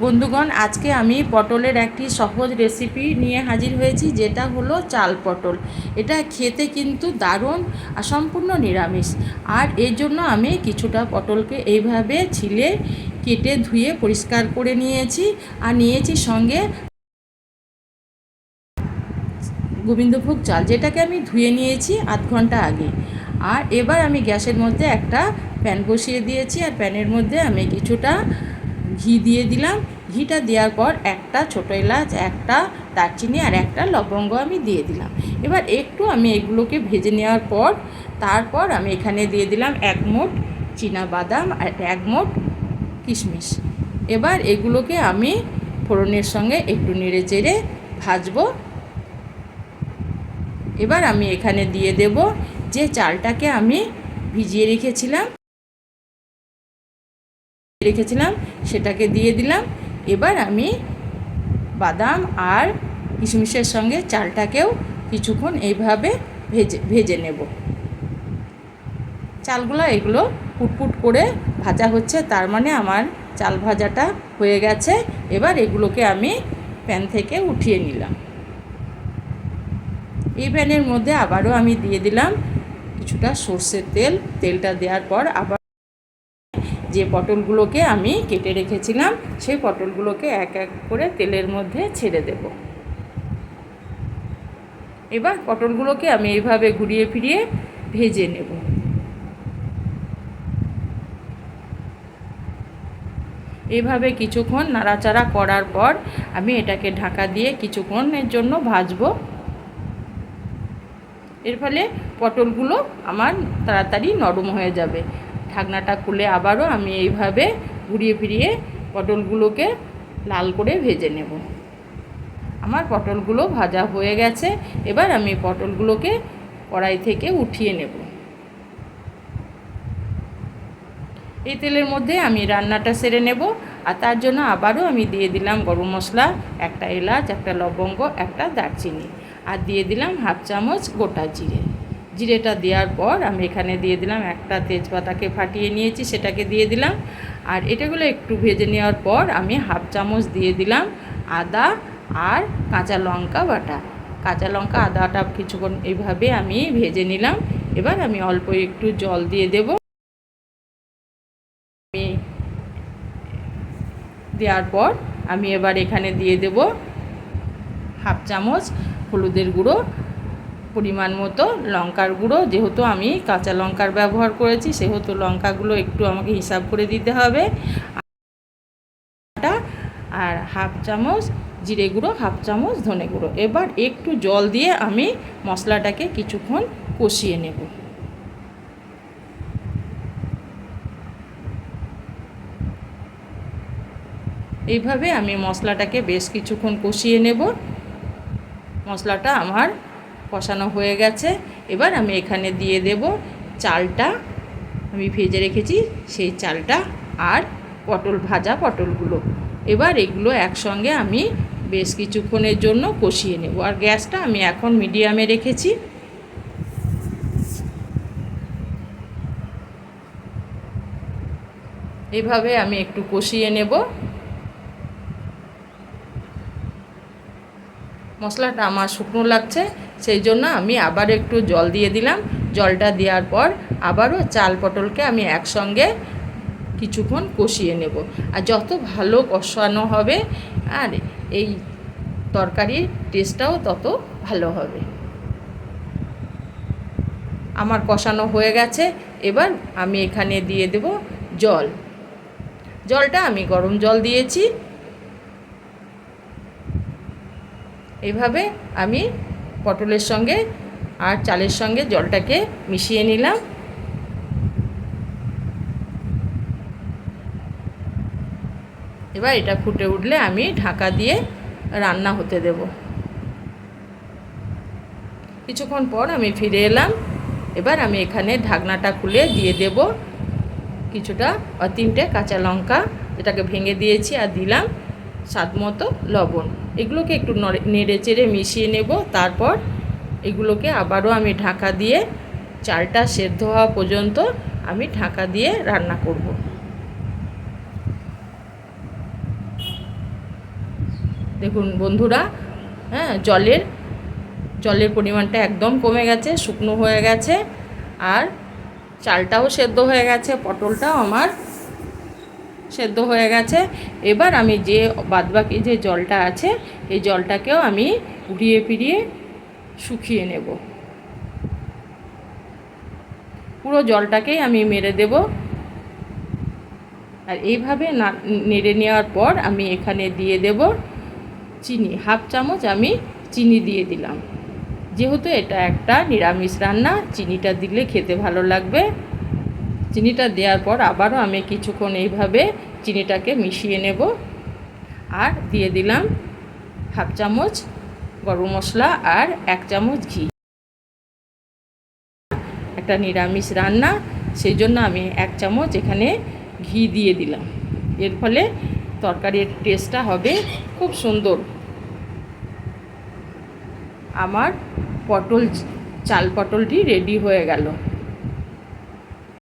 বন্ধুগণ, আজকে আমি পটলের একটি সহজ রেসিপি নিয়ে হাজির হয়েছি, যেটা হলো চাল পটল। এটা খেতে কিন্তু দারুণ আর সম্পূর্ণ নিরামিষ। আর এর জন্য আমি কিছুটা পটলকে এইভাবে ছিলে, কেটে ধুয়ে পরিষ্কার করে নিয়েছি আর নিয়েছি সঙ্গে গোবিন্দভোগ চাল, যেটাকে আমি ধুয়ে নিয়েছি আধ ঘণ্টা আগে। আর এবার আমি গ্যাসের মধ্যে একটা প্যান বসিয়ে দিয়েছি, আর প্যানের মধ্যে আমি কিছুটা ঘি দিয়ে দিলাম। ঘিটা দেওয়ার পর একটা ছোটো এলাচ, একটা দারচিনি আর একটা লবঙ্গ আমি দিয়ে দিলাম। এবার একটু আমি এগুলোকে ভেজে নেওয়ার পর, তারপর আমি এখানে দিয়ে দিলাম এক মুঠ বাদাম আর এক মোট কিশমিশ। এবার এগুলোকে আমি ফোড়নের সঙ্গে একটু নেড়ে চেড়ে ভাজবো। এবার আমি এখানে দিয়ে দেব যে চালটাকে আমি ভিজিয়ে রেখেছিলাম। রেখেছিলাম, সেটাকে দিয়ে দিলাম। এবার আমি বাদাম আর কিশমিশের সঙ্গে চালটাকেও কিছুক্ষণ এইভাবে ভেজে ভেজে নেব। চালগুলো এগুলো পুটপুট করে ভাজা হচ্ছে, তার মানে আমার চাল ভাজাটা হয়ে গেছে। এবার এগুলোকে আমি প্যান থেকে উঠিয়ে নিলাম। এই প্যানের মধ্যে আবারও আমি দিয়ে দিলাম কিছুটা সর্ষের তেল। তেলটা দেওয়ার পর আবার যে পটলগুলোকে আমি কেটে রেখেছিলাম, সেই পটলগুলোকে এক এক করে তেলের মধ্যে ছেড়ে দেব। এবার পটলগুলোকে আমি এইভাবে ঘুরিয়ে ফিরিয়ে ভেজে নেব। এইভাবে কিছুক্ষণ নাড়াচাড়া করার পর আমি এটাকে ঢাকা দিয়ে কিছুক্ষণের জন্য ভাজবো। এর ফলে পটলগুলো আমার তাড়াতাড়ি নরম হয়ে যাবে। ঢাকনাটা খুলে আবারও আমি এইভাবে ঘুরিয়ে ফিরিয়ে পটলগুলোকে লাল করে ভেজে নেব। আমার পটলগুলো ভাজা হয়ে গেছে। এবার আমি পটলগুলোকে কড়াই থেকে উঠিয়ে নেব। এই তেলের মধ্যে আমি রান্নাটা সেরে নেব আর তার জন্য আবারও আমি দিয়ে দিলাম গরম মশলা, একটা এলাচ, একটা লবঙ্গ, একটা দারচিনি। আর দিয়ে দিলাম হাফ চামচ গোটা জিরে। জিরেটা দেওয়ার পর আমি এখানে দিয়ে দিলাম একটা তেজপাতাকে ফাটিয়ে নিয়েছি, সেটাকে দিয়ে দিলাম। আর এটাগুলো একটু ভেজে নেওয়ার পর আমি হাফ চামচ দিয়ে দিলাম আদা আর কাঁচা লঙ্কা বাটা। কাঁচা লঙ্কা আদাটা কিছুক্ষণ এইভাবে আমি ভেজে নিলাম। এবার আমি অল্প একটু জল দিয়ে দেব। আমি দেওয়ার পর আমি এবার এখানে দিয়ে দেব হাফ চামচ হলুদের গুঁড়ো পরিমাণ মতো লঙ্কার গুঁড়ো, যেহেতু আমি কাঁচা লঙ্কার ব্যবহার করেছি, সেহেতু লঙ্কাগুলো একটু আমাকে হিসাব করে দিতে হবে। আর হাফ চামচ জিরে গুঁড়ো, হাফ চামচ ধনে গুঁড়ো। এবার একটু জল দিয়ে আমি মশলাটাকে কিছুক্ষণ কষিয়ে নেব। এইভাবে আমি মশলাটাকে বেশ কিছুক্ষণ কষিয়ে নেব। মশলাটা আমার কষানো হয়ে গেছে। এবার আমি এখানে দিয়ে দেব চালটা। আমি ভেজে রেখেছি সেই চালটা আর পটল ভাজা পটলগুলো। এবার এগুলো একসঙ্গে আমি বেশ কিছুক্ষণের জন্য কষিয়ে নেব। আর গ্যাসটা আমি এখন মিডিয়ামে রেখেছি। এভাবে আমি একটু কষিয়ে নেব। মশলাটা আমার শুকনো লাগছে। সেই জন্য আমি আবার একটু জল দিয়ে দিলাম। জলটা দেওয়ার পর আবারও চাল পটলকে আমি একসঙ্গে কিছুক্ষণ কষিয়ে নেব। আর যত ভালো কষানো হবে, আর এই তরকারির টেস্টটাও তত ভালো হবে। আমার কষানো হয়ে গেছে। এবার আমি এখানে দিয়ে দেব জল। জলটা আমি গরম জল দিয়েছি। এভাবে আমি পটলের সঙ্গে আর চালের সঙ্গে জলটাকে মিশিয়ে নিলাম। এবার এটা ফুটে উঠলে আমি ঢাকা দিয়ে রান্না হতে দেব। কিছুক্ষণ পর আমি ফিরে এলাম। এবার আমি এখানে ঢাকনাটা খুলে দিয়ে দেব কিছুটা তিনটে কাঁচা লঙ্কা, যেটাকে ভেঙে দিয়েছি আর দিলাম স্বাদ মতো লবণ। এগুলোকে একটু নেড়ে চেড়ে মিশিয়ে নেব। তারপর এগুলোকে আবারও আমি ঢাকা দিয়ে চালটা সেদ্ধ হওয়া পর্যন্ত আমি ঢাকা দিয়ে রান্না করব। দেখুন বন্ধুরা হ্যাঁ জলের জলের পরিমাণটা একদম কমে গেছে, শুকনো হয়ে গেছে। আর চালটাও সেদ্ধ হয়ে গেছে, পটলটাও আমার সেদ্ধ হয়ে গেছে। এবার আমি যে বাদবাকি যে জলটা আছে, এই জলটাকেও আমি উড়িয়ে ফিরিয়ে শুকিয়ে নেব। পুরো জলটাকেই আমি মেরে দেব। আর এইভাবে না, নেড়ে নেওয়ার পর আমি এখানে দিয়ে দেব চিনি। হাফ চামচ আমি চিনি দিয়ে দিলাম। যেহেতু এটা একটা নিরামিষ রান্না, চিনিটা দিলে খেতে ভালো লাগবে। চিনিটা দেওয়ার পর আবারও আমি কিছুক্ষণ এইভাবে চিনিটাকে মিশিয়ে নেব। আর দিয়ে দিলাম হাফ চামচ গরম মশলা আর এক চামচ ঘি। একটা নিরামিষ রান্না, সেই জন্য আমি এক চামচ এখানে ঘি দিয়ে দিলাম। এর ফলে তরকারির টেস্টটা হবে খুব সুন্দর। আমার পটল, চাল পটলটি রেডি হয়ে গেল।